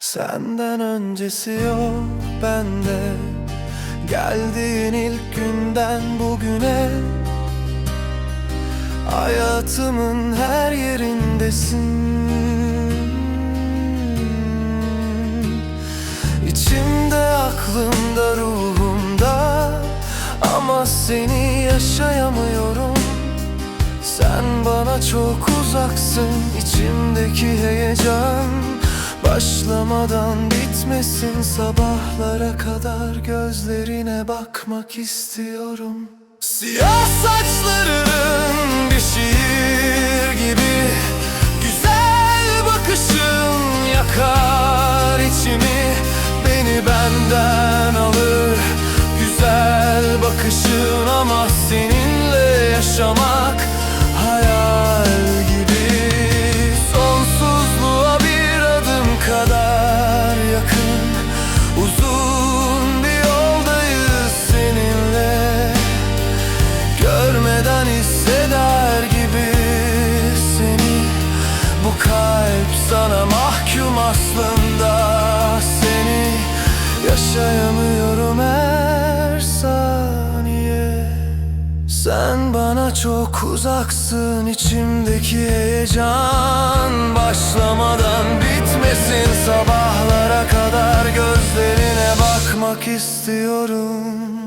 Senden öncesi yok bende. Geldiğin ilk günden bugüne. Hayatımın her yerindesin. İçimde aklımda ruhumda. Ama seni yaşayamıyorum. Sen bana çok uzaksın. İçimdeki heyecan Başlamadan bitmesin sabahlara kadar Gözlerine bakmak istiyorum. Siyah saçların Görmeden hisseder gibi seni? Bu kalp sana mahkum aslında Seni. Yaşayamıyorum her saniye. Sen bana çok uzaksın içimdeki heyecan Başlamadan bitmesin. Sabahlara kadar Gözlerine bakmak istiyorum